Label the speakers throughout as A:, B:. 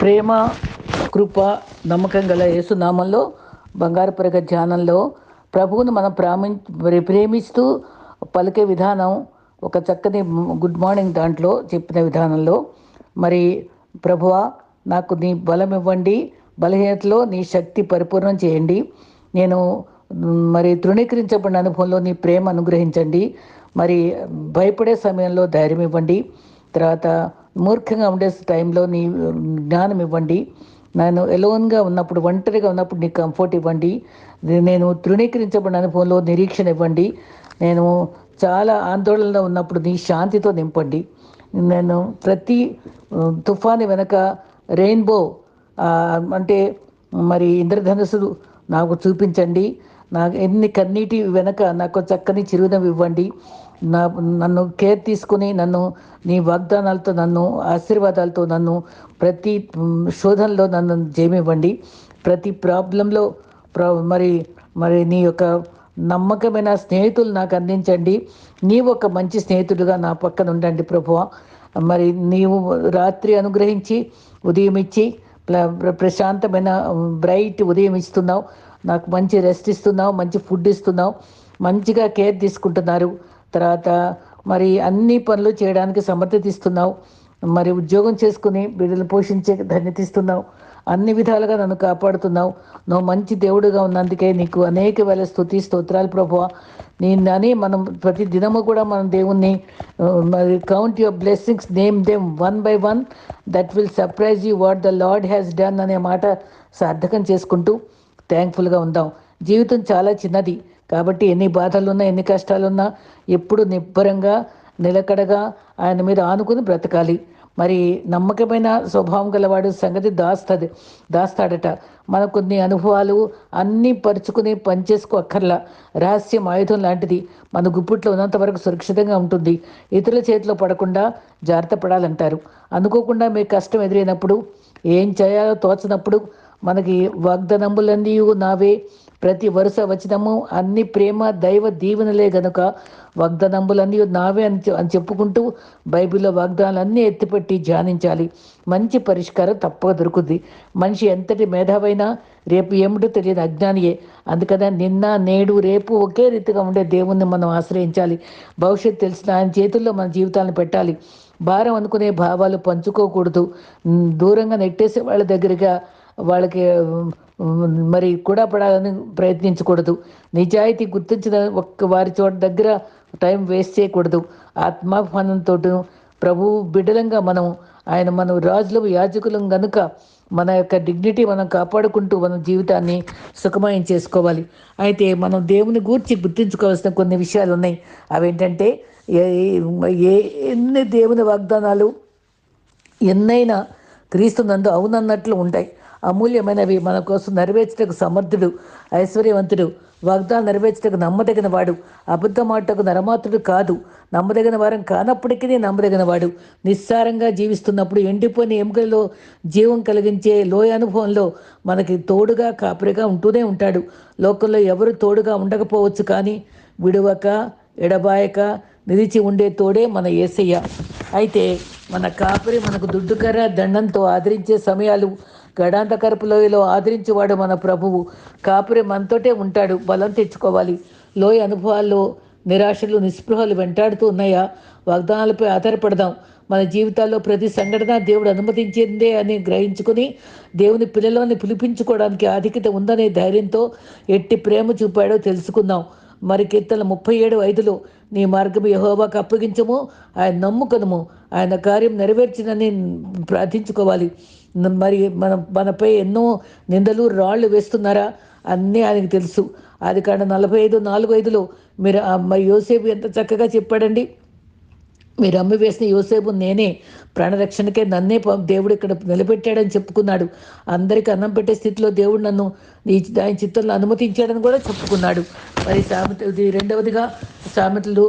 A: ప్రేమ కృప నమ్మకం గల యేసునామంలో బంగారు పరగ ధ్యానంలో ప్రభువును మనం ప్రామి మరి ప్రేమిస్తూ పలికే విధానం ఒక చక్కని గుడ్ మార్నింగ్ దాంట్లో చెప్పిన విధానంలో మరి ప్రభువా నాకు నీ బలం ఇవ్వండి బలహీనతలో నీ శక్తి పరిపూర్ణం చేయండి నేను మరి తృణీకరించబడిన అనుభవంలో నీ ప్రేమ అనుగ్రహించండి మరి భయపడే సమయంలో ధైర్యం ఇవ్వండి తర్వాత మూర్ఖంగా ఉండే టైంలో నీ జ్ఞానం ఇవ్వండి. నేను ఎలోన్గా ఉన్నప్పుడు ఒంటరిగా ఉన్నప్పుడు నీ కంఫర్ట్ ఇవ్వండి. నేను తృణీకరించబడిన అనుభవంలో నిరీక్షణ ఇవ్వండి. నేను చాలా ఆందోళనలో ఉన్నప్పుడు నీ శాంతితో నింపండి. నేను ప్రతి తుఫాను వెనక రెయిన్బో అంటే మరి ఇంద్రధనుసు నాకు చూపించండి. నాకు ఎన్ని కన్నీటి వెనక నాకు చక్కని చిరునవ్వు ఇవ్వండి. నా నన్ను కేర్ తీసుకుని నన్ను నీ వాగ్దానాలతో నన్ను ఆశీర్వాదాలతో నన్ను ప్రతి శోధనలో నన్ను జయమివ్వండి. ప్రతి ప్రాబ్లంలో మరి మరి నీ యొక్క నమ్మకమైన స్నేహితులు నాకు అందించండి. నీవు ఒక మంచి స్నేహితుడిగా నా పక్కన ఉండండి ప్రభువ. మరి నీవు రాత్రి అనుగ్రహించి ఉదయం ఇచ్చి ప్రశాంతమైన బ్రైట్ ఉదయం ఇస్తున్నావు. నాకు మంచి రెస్ట్ ఇస్తున్నావు మంచి ఫుడ్ ఇస్తున్నావు. మంచిగా కేర్ తీసుకుంటున్నారు. తర్వాత మరి అన్ని పనులు చేయడానికి సమర్థత ఇస్తున్నావు. మరి ఉద్యోగం చేసుకుని బిడ్డలు పోషించే ధన్యత ఇస్తున్నావు. అన్ని విధాలుగా నన్ను కాపాడుతున్నావు. నువ్వు మంచి దేవుడుగా ఉన్నందుకే నీకు అనేక వేల స్థుతి స్తోత్రాలు ప్రభు అని మనం ప్రతి దినము కూడా మనం దేవుణ్ణి మరి count your blessings name them one by one that will surprise you what the lord has done అనే మాట సార్థకం చేసుకుంటూ థ్యాంక్ఫుల్గా ఉందాం. జీవితం చాలా చిన్నది. కాబట్టి ఎన్ని బాధలున్నా ఎన్ని కష్టాలున్నా ఎప్పుడు నిబ్బరంగా నిలకడగా ఆయన మీద ఆనుకుని బ్రతకాలి. మరి నమ్మకమైన స్వభావం గలవాడు సంగతి దాస్తది దాస్తాడట. మన కొన్ని అనుభవాలు అన్నీ పరుచుకుని పనిచేసుకో అక్కర్లా. రహస్యం ఆయుధం లాంటిది. మన గుప్పిట్లో ఉన్నంత వరకు సురక్షితంగా ఉంటుంది. ఇతరుల చేతిలో పడకుండా జాగ్రత్త పడాలంటారు. అనుకోకుండా మీకు కష్టం ఎదురైనప్పుడు ఏం చేయాలో తోచనప్పుడు మనకి వాగ్దానములన్నీ నావే. ప్రతి వరుస వచనము అన్ని ప్రేమ దైవ దీవెనలే గనుక వాగ్దానంబులన్నీ నావే అని అని చెప్పుకుంటూ బైబిల్లో వాగ్దానాలన్నీ ఎత్తిపెట్టి ధ్యానించాలి. మంచి పరిష్కారం తప్పక దొరుకుద్ది. మనిషి ఎంతటి మేధావైనా రేపు ఏమిటో తెలియని అజ్ఞానియే. అందుకనే నిన్న నేడు రేపు ఒకే రీతిగా ఉండే దేవుణ్ణి మనం ఆశ్రయించాలి. భవిష్యత్తు తెలిసిన ఆయన చేతుల్లో మన జీవితాలను పెట్టాలి. భారం అనుకునే భావాలు పంచుకోకూడదు. దూరంగా నెట్టేసే వాళ్ళ దగ్గరగా వాళ్ళకి మరి కూడా పడాలని ప్రయత్నించకూడదు. నిజాయితీ గుర్తించిన ఒక్క వారి చోట దగ్గర టైం వేస్ట్ చేయకూడదు. ఆత్మాభిమానంతో ప్రభు బిడ్డలంగా మనం ఆయన మనం రాజులు యాజకులం గనుక మన యొక్క డిగ్నిటీ మనం కాపాడుకుంటూ మన జీవితాన్ని సుఖమయం చేసుకోవాలి. అయితే మనం దేవుని గూర్చి గుర్తించుకోవాల్సిన కొన్ని విషయాలు ఉన్నాయి. అవేంటంటే ఏ ఎన్ని దేవుని వాగ్దానాలు ఎన్నైనా క్రీస్తు నందు అవునన్నట్లు ఉంటాయి. అమూల్యమైనవి మన కోసం నెరవేర్చటకు సమర్థుడు ఐశ్వర్యవంతుడు. వాగ్దానం నెరవేర్చటకు నమ్మదగిన వాడు. అబద్ధమాటకు నరమాతుడు కాదు. నమ్మదగిన వారం కానప్పటికీ నమ్మదగిన వాడు. నిస్సారంగా జీవిస్తున్నప్పుడు ఎండిపోయిన ఎముకలలో జీవం కలిగించే లోయ అనుభవంలో మనకి తోడుగా కాపరిగా ఉంటూనే ఉంటాడు. లోకంలో ఎవరు తోడుగా ఉండకపోవచ్చు కానీ విడువక ఎడబాయక నిలిచి ఉండే తోడే మన ఏసయ్య. అయితే మన కాపరి మనకు దుడ్డుకర దండంతో ఆదరించే సమయాలు గడాంతకరపు లోయలో ఆదరించేవాడు మన ప్రభువు. కాపరి మనతోటే ఉంటాడు బలం తెచ్చుకోవాలి. లోయ అనుభవాల్లో నిరాశలు నిస్పృహలు వెంటాడుతూ ఉన్నాయా? వాగ్దానాలపై ఆధారపడదాం. మన జీవితాల్లో ప్రతి సంఘటన దేవుడు అనుమతించిందే అని గ్రహించుకుని దేవుని పిల్లలని పిలిపించుకోవడానికి ఆధిక్యత ఉందనే ధైర్యంతో ఎట్టి ప్రేమ చూపాడో తెలుసుకుందాం. మరి కీర్తన ముప్పై ఏడు ఐదులో నీ మార్గం యహోవాకు అప్పగించము ఆయన నమ్ముకనము. ఆయన కార్యం నెరవేర్చినని ప్రార్థించుకోవాలి. మరి మన మనపై ఎన్నో నిందలు రాళ్ళు వేస్తున్నారా? అన్నీ ఆయనకు తెలుసు. అది కాడ నలభై ఐదు నాలుగు ఐదులో మీరు మరి యోసేపు ఎంత చక్కగా చెప్పాడండి. మీరు అమ్మి వేసిన యోసేపు నేనే ప్రాణరక్షణకే నన్నే దేవుడు ఇక్కడ నిలబెట్టాడని చెప్పుకున్నాడు. అందరికీ అన్నం పెట్టే స్థితిలో దేవుడు నన్ను ఈ ఆయన చిత్తంలో అనుమతించాడని కూడా చెప్పుకున్నాడు. మరి సామెత రెండవదిగా సామెతలు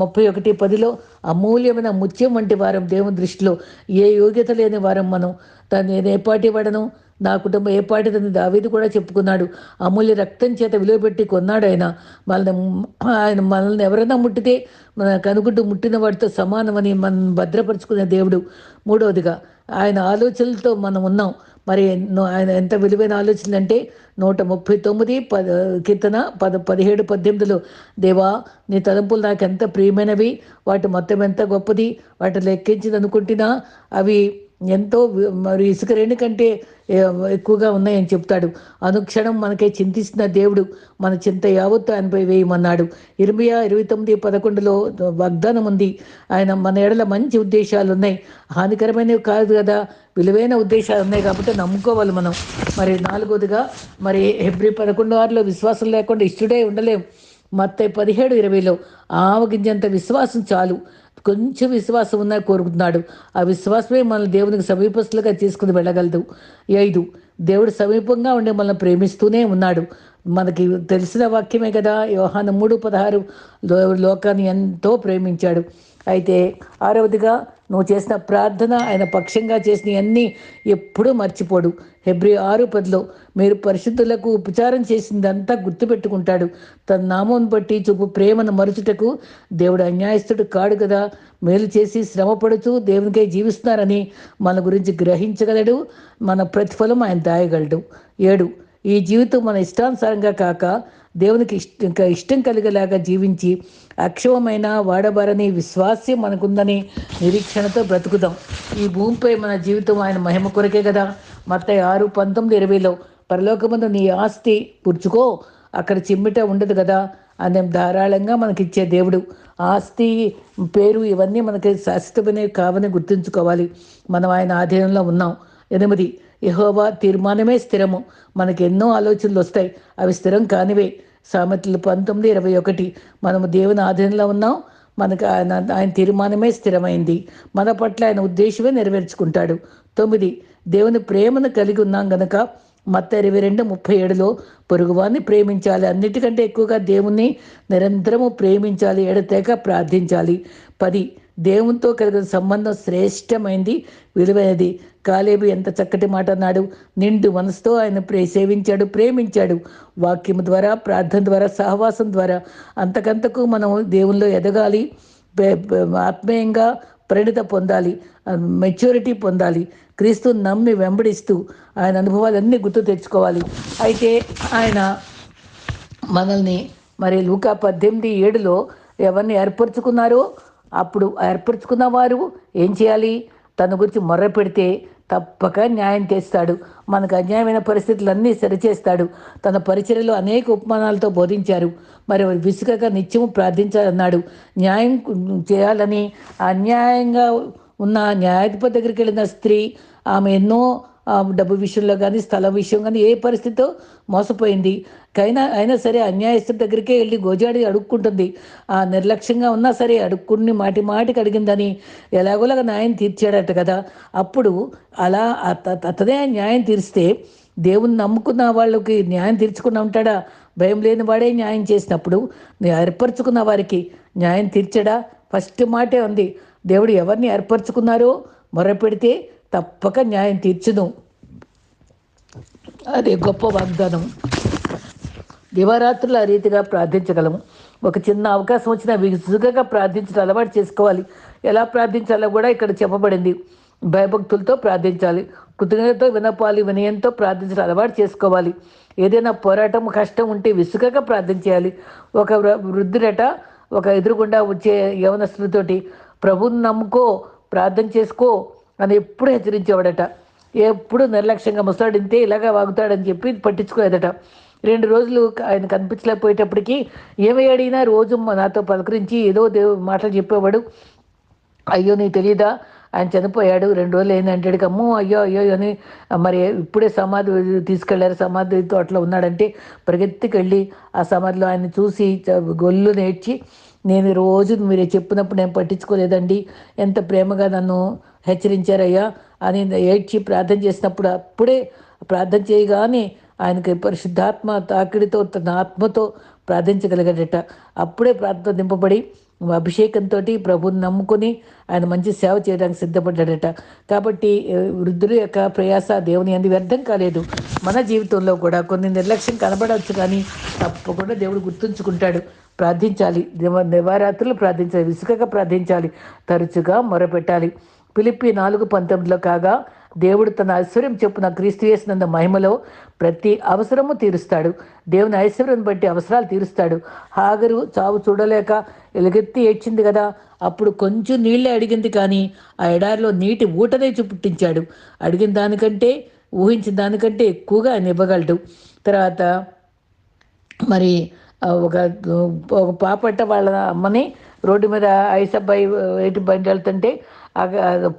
A: ముప్పై ఒకటి పదిలో అమూల్యమైన ముత్యం వంటి వారం దేవుని దృష్టిలో. ఏ యోగ్యత లేని వారం మనం. తను నేను ఏపాటి వాడను? నా కుటుంబం ఏపాటిదని పాటిదని కూడా చెప్పుకున్నాడు. అమూల్య రక్తం చేత విలువ పెట్టి కొన్నాడు ఆయన. మనల్ని ఆయన మనల్ని ఎవరైనా ముట్టితే మన కనుగుడ్డు ముట్టిన వాడితో సమానమని మనం భద్రపరుచుకునే దేవుడు. మూడవదిగా ఆయన ఆలోచనలతో మనం ఉన్నాం. మరి ఎన్నో ఆయన ఎంత విలువైన ఆలోచనలు అంటే నూట ముప్పై తొమ్మిది పద కీర్తన పద పదిహేడు పద్దెనిమిదిలో దేవా నీ తలంపులు నాకు ఎంత ప్రియమైనవి వాటి మొత్తం ఎంత గొప్పది వాటి లెక్కించింది అనుకుంటున్నా అవి ఎంతో మరి ఇసుక రెండు కంటే ఎక్కువగా ఉన్నాయని చెప్తాడు. అనుక్షణం మనకే చింతిస్తున్న దేవుడు మన చింత యావత్తు ఆయనపై వేయమన్నాడు. ఇరవై ఇరవై తొమ్మిది పదకొండులో వాగ్దానం ఉంది. ఆయన మన ఎడల మంచి ఉద్దేశాలు ఉన్నాయి హానికరమైనవి కాదు కదా విలువైన ఉద్దేశాలు ఉన్నాయి కాబట్టి నమ్ముకోవాలి మనం. మరి నాలుగోదిగా మరి హెబ్రి పదకొండు ఆరులో విశ్వాసం లేకుండా ఇష్టడే ఉండలేం. మత్త పదిహేడు ఇరవైలో ఆవగింజంత విశ్వాసం చాలు. కొంచెం విశ్వాసం ఉన్నా కోరుకుంటున్నాడు. ఆ విశ్వాసమే మన దేవునికి సమీపస్తులుగా తీసుకుని వెళ్ళగలదు. ఐదు దేవుడు సమీపంగా ఉండి మనల్ని ప్రేమిస్తూనే ఉన్నాడు. మనకి తెలిసిన వాక్యమే కదా యోహాను మూడు పదహారు లో లోకాన్ని ఎంతో ప్రేమించాడు. అయితే ఆరవదిగా నువ్వు చేసిన ప్రార్థన ఆయన పక్షంగా చేసిన అన్నీ ఎప్పుడూ మర్చిపోడు. హెబ్రి ఆరు పదిలో మీరు పరిశుద్ధులకు ఉపచారం చేసిందంతా గుర్తుపెట్టుకుంటాడు. తన నామం బట్టి చూపు ప్రేమను మరుచుటకు దేవుడు అన్యాయస్తుడు కాడు కదా. మేలు చేసి శ్రమపడుతూ దేవునికై జీవిస్తున్నారని మన గురించి గ్రహించగలడు. మన ప్రతిఫలం ఆయన దాయగలడు. ఏడు ఈ జీవితం మన ఇష్టానుసారంగా కాక దేవునికి ఇష్ట ఇంకా ఇష్టం కలిగేలాగా జీవించి అక్షమమైన వాడబారని విశ్వాస్యం మనకుందని నిరీక్షణతో బ్రతుకుదాం. ఈ భూమిపై మన జీవితం ఆయన మహిమ కొరకే కదా. మత్త ఆరు పంతొమ్మిది ఇరవైలో పరలోకమందు నీ ఆస్తి పుచ్చుకో అక్కడ చిమ్మిట ఉండదు కదా అనే ధారాళంగా మనకిచ్చే దేవుడు. ఆస్తి పేరు ఇవన్నీ మనకి శాశ్వతమైనవి కావని గుర్తుంచుకోవాలి. మనం ఆయన ఆధీనంలో ఉన్నాం. ఎనిమిది యెహోవా తీర్మానమే స్థిరము. మనకు ఎన్నో ఆలోచనలు వస్తాయి అవి స్థిరం కానివే. సామెతలు పంతొమ్మిది ఇరవై ఒకటి. మనము దేవుని ఆధీనంలో ఉన్నాం. మనకు ఆయన ఆయన తీర్మానమే స్థిరమైంది. మన పట్ల ఆయన ఉద్దేశమే నెరవేర్చుకుంటాడు. తొమ్మిది. దేవుని ప్రేమను కలిగి ఉన్నాం గనక మత్త ఇరవై రెండు ముప్పై ఏడులో పొరుగువాన్ని ప్రేమించాలి. అన్నిటికంటే ఎక్కువగా దేవుణ్ణి నిరంతరము ప్రేమించాలి. ఎడతేక ప్రార్థించాలి. పది. దేవునితో కలిగిన సంబంధం శ్రేష్టమైంది విలువైనది. కాలేబు ఎంత చక్కటి మాట అన్నాడు. నిండు మనసుతో ఆయన ప్రే సేవించాడు ప్రేమించాడు. వాక్యం ద్వారా ప్రార్థన ద్వారా సహవాసం ద్వారా అంతకంతకు మనం దేవునిలో ఎదగాలి ఆత్మీయంగా పరిణిత పొందాలి మెచ్యూరిటీ పొందాలి క్రీస్తు నమ్మి వెంబడిస్తూ ఆయన అనుభవాలన్నీ గుర్తు తెచ్చుకోవాలి. అయితే ఆయన మనల్ని మరి లూకా పద్దెనిమిది ఏడులో ఎవరిని ఏర్పరచుకున్నారో అప్పుడు ఏర్పరచుకున్న వారు ఏం చేయాలి? తన గురించి మొర్ర పెడితే తప్పక న్యాయం చేస్తాడు. మనకు అన్యాయమైన పరిస్థితులన్నీ సరిచేస్తాడు. తన పరిచర్యలో అనేక ఉపమానాలతో బోధించారు. మరి విసుగక నిత్యము ప్రార్థించాలన్నాడు. న్యాయం చేయాలని అన్యాయంగా ఉన్న న్యాయాధిపతి దగ్గరికి వెళ్ళిన స్త్రీ ఆమె ఎన్నో డబ్బు విషయంలో కానీ స్థలం విషయం కానీ ఏ పరిస్థితితో మోసపోయింది. కైనా అయినా సరే అన్యాయస్తుడి దగ్గరికే వెళ్ళి గోజాడి అడుక్కుంటుంది. ఆ నిర్లక్ష్యంగా ఉన్నా సరే అడుక్కుని మాటి మాటికి అడిగిందని ఎలాగోలాగా న్యాయం తీర్చాడట కదా. అప్పుడు అలా అతనే న్యాయం తీరిస్తే దేవుని నమ్ముకున్న వాళ్ళకి న్యాయం తీర్చుకుని ఉంటాడా? భయం లేని వాడే న్యాయం చేసినప్పుడు ఏర్పరచుకున్న వారికి న్యాయం తీర్చడా? ఫస్ట్ మాటే ఉంది. దేవుడు ఎవరిని ఏర్పరచుకున్నారో మొరపెడితే తప్పక న్యాయం తీర్చును. అది గొప్ప వాగ్దానం. దివారాత్రులు ఆ రీతిగా ప్రార్థించగలము. ఒక చిన్న అవకాశం వచ్చినా విసుగగా ప్రార్థించడం అలవాటు చేసుకోవాలి. ఎలా ప్రార్థించాలో కూడా ఇక్కడ చెప్పబడింది. భయభక్తులతో ప్రార్థించాలి. కృతజ్ఞతతో వినపాలి వినయంతో ప్రార్థించడం అలవాటు చేసుకోవాలి. ఏదైనా పోరాటం కష్టం ఉంటే విసుగగా ప్రార్థన చేయాలి ఒక వృద్ధులట ఒక ఎదురుగుండా వచ్చే యవనస్తులతోటి ప్రభువుని నమ్ముకో ప్రార్థన చేసుకో నన్ను ఎప్పుడు హెచ్చరించేవాడట. ఎప్పుడు నిర్లక్ష్యంగా ముసలాడింతే ఇలాగా వాగుతాడని చెప్పి పట్టించుకోలేదట. రెండు రోజులు ఆయన కనిపించలేకపోయేటప్పటికి ఏమి అడిగినా రోజు నాతో పలకరించి ఏదో దేవు మాటలు చెప్పేవాడు. అయ్యో నీకు తెలియదా ఆయన చనిపోయాడు. రెండు రోజులు ఏంటంటే అమ్మో అయ్యో అయ్యో అని మరి ఇప్పుడే సమాధి తీసుకెళ్ళారు. సమాధి తోటలో ఉన్నాడంటే పరిగెత్తికెళ్ళి ఆ సమాధిలో ఆయన చూసి గొల్లు నేర్చి నేను రోజు మీరు చెప్పినప్పుడు నేను పట్టించుకోలేదండి. ఎంత ప్రేమగా నన్ను హెచ్చరించారయ్యా అని ఏడ్చి ప్రార్థన చేసినప్పుడు అప్పుడే ప్రార్థన చేయగానే ఆయనకి పరిశుద్ధాత్మ తాకిడితో తన ఆత్మతో ప్రార్థించగలిగాడట. అప్పుడే ప్రార్థన దింపబడి అభిషేకంతో ప్రభుని నమ్ముకొని ఆయన మంచి సేవ చేయడానికి సిద్ధపడ్డాడట. కాబట్టి వృద్ధుల యొక్క ప్రయాస దేవుని అంది వ్యర్థం కాలేదు. మన జీవితంలో కూడా కొన్ని నిర్లక్ష్యం కనబడవచ్చు కానీ తప్పకుండా దేవుడు గుర్తుంచుకుంటాడు. ప్రార్థించాలి. నివారాత్రులు దివారాత్రులు ప్రార్థించాలి. విసుకగా ప్రార్థించాలి. తరచుగా మొరపెట్టాలి. పిలిపి నాలుగు పంతొమ్మిదిలో కాగా దేవుడు తన ఐశ్వర్యం చెప్పున క్రీస్తు చేసినంత మహిమలో ప్రతి అవసరము తీరుస్తాడు. దేవుని ఐశ్వర్యం బట్టి అవసరాలు తీరుస్తాడు. హాగరు చావు చూడలేక ఎలుగెత్తి ఏడ్చింది కదా. అప్పుడు కొంచెం నీళ్ళే అడిగింది కానీ ఆ ఎడారిలో నీటి ఊటనే పుట్టించాడు అడిగిన దానికంటే ఊహించిన దానికంటే ఎక్కువగా ఆయన ఇవ్వగలడు. తర్వాత మరి ఒక ఒక పాపట్ట వాళ్ళ అమ్మని రోడ్డు మీద ఐసబ్బాయి ఎటు బండి వెళ్తుంటే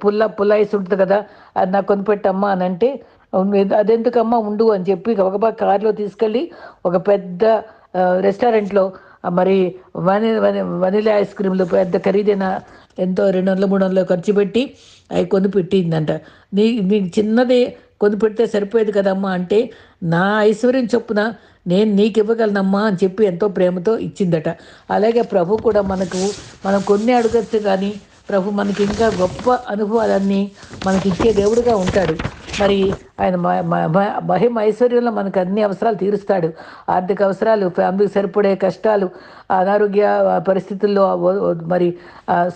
A: పుల్ల పుల్ల ఐస్ ఉంటుంది కదా అది నాకు కొనిపెట్టమ్మా అని అంటే అదెందుకమ్మా ఉండు అని చెప్పి గబగబా కారులో తీసుకెళ్ళి ఒక పెద్ద రెస్టారెంట్లో మరి వని వనిలా ఐస్ క్రీమ్లు పెద్ద ఖరీదైన ఎంతో రెండు వందల మూడు వందలు ఖర్చు పెట్టి అవి కొని పెట్టిందంట నీ నీ చిన్నది కొని పెడితే సరిపోయేది కదమ్మా అంటే నా ఐశ్వర్యం చొప్పున నేను నీకు ఇవ్వగలనమ్మా అని చెప్పి ఎంతో ప్రేమతో ఇచ్చిందట. అలాగే ప్రభు కూడా మనకు మనం కొన్ని అడగచ్చు కానీ ప్రభు మనకి ఇంకా గొప్ప అనుభవాలన్నీ మనకి ఇచ్చే దేవుడుగా ఉంటాడు. మరి ఆయన మహిమ ఐశ్వర్యంలో మనకు అన్ని అవసరాలు తీరుస్తాడు. ఆర్థిక అవసరాలు ఫ్యామిలీకి సరిపడే కష్టాలు అనారోగ్య పరిస్థితుల్లో మరి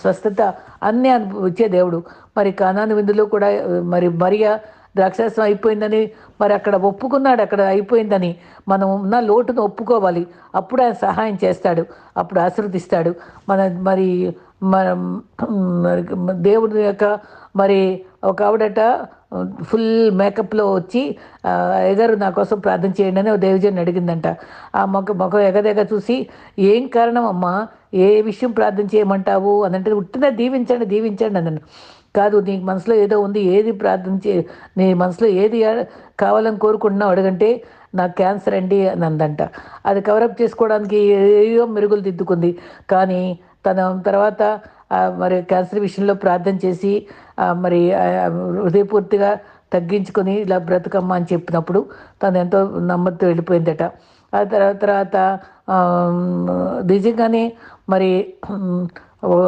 A: స్వస్థత అన్నీ ఇచ్చే దేవుడు. మరి కానాను విందులో కూడా మరి మరియా ద్రాక్షాసం అయిపోయిందని మరి అక్కడ ఒప్పుకున్నాడు అక్కడ అయిపోయిందని మనం ఉన్న లోటును ఒప్పుకోవాలి. అప్పుడు ఆయన సహాయం చేస్తాడు అప్పుడు ఆశీర్వదిస్తాడు. మన మరి మన దేవుడి యొక్క మరి ఒక ఆవిడట ఫుల్ మేకప్లో వచ్చి ఎగరు నా కోసం ప్రార్థన చేయండి అని దేవజన్ అడిగిందంట. ఆ మొక్క మొఖం ఎగదెగ చూసి ఏం కారణం అమ్మా ఏ విషయం ప్రార్థన చేయమంటావు? అని అంటే ఉట్టిన దీవించండి దీవించండి అన్నాను. కాదు నీ మనసులో ఏదో ఉంది ఏది ప్రార్థన చే నీ మనసులో ఏది కావాలని కోరుకుంటున్నావు అడగంటే నాకు క్యాన్సర్ అండి అని అందంట. అది కవరప్ చేసుకోవడానికి ఏయో మెరుగులు దిద్దుకుంది. కానీ తన తర్వాత మరి క్యాన్సర్ విషయంలో ప్రార్థన చేసి మరి హృదయపూర్తిగా తగ్గించుకొని ఇలా బ్రతుకమ్మ అని చెప్పినప్పుడు తను ఎంతో నమ్మతో వెళ్ళిపోయిందట. ఆ తర్వాత తర్వాత నిజంగానే మరి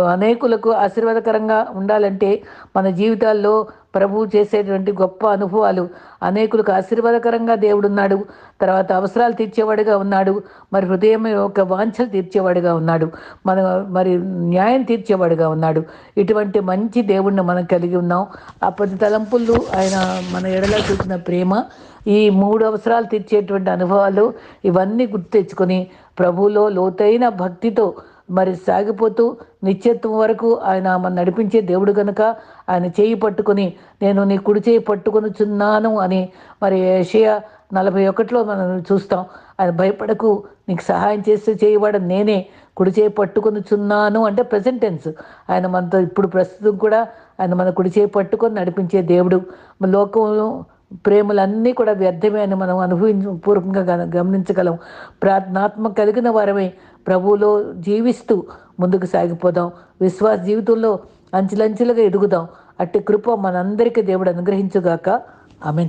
A: అనేకులకు ఆశీర్వాదకరంగా ఉండాలంటే మన జీవితాల్లో ప్రభువు చేసేటువంటి గొప్ప అనుభవాలు. అనేకులకు ఆశీర్వాదకరంగా దేవుడున్నాడు. తర్వాత అవసరాలు తీర్చేవాడుగా ఉన్నాడు. మరి హృదయం యొక్క వాంఛలు తీర్చేవాడుగా ఉన్నాడు. మన మరి న్యాయం తీర్చేవాడుగా ఉన్నాడు. ఇటువంటి మంచి దేవుణ్ణి మనం కలిగి ఉన్నాం. ఆ పది తలంపులు ఆయన మన ఎడల చూసిన ప్రేమ ఈ మూడు అవసరాలు తీర్చేటువంటి అనుభవాలు ఇవన్నీ గుర్తు తెచ్చుకొని ప్రభువులో లోతైన భక్తితో మరి సాగిపోతూ నిత్యత్వం వరకు ఆయన మన నడిపించే దేవుడు కనుక ఆయన చేయి పట్టుకొని నేను నీ కుడి చేయి పట్టుకొని చున్నాను అని మరి ఏషియా నలభై ఒకటిలో మనం చూస్తాం. ఆయన భయపడకు నీకు సహాయం చేస్తే చేయవాడు నేనే కుడి చేయి పట్టుకొని చున్నాను అంటే ప్రజెంట్ టెన్స్ ఆయన మనతో ఇప్పుడు ప్రస్తుతం కూడా ఆయన మన కుడి చేయి పట్టుకొని నడిపించే దేవుడు. లోకము ప్రేమలన్నీ కూడా వ్యర్థమే అని మనం అనుభవించ పూర్వకంగా గమనించగలం. ప్రార్థనాత్మ కలిగిన వారమే ప్రభువులో జీవిస్తూ ముందుకు సాగిపోదాం. విశ్వాస జీవితంలో అంచులంచులుగా ఎదుగుదాం. అట్టి కృప మనందరికీ దేవుడు అనుగ్రహించుగాక. ఆమెన్.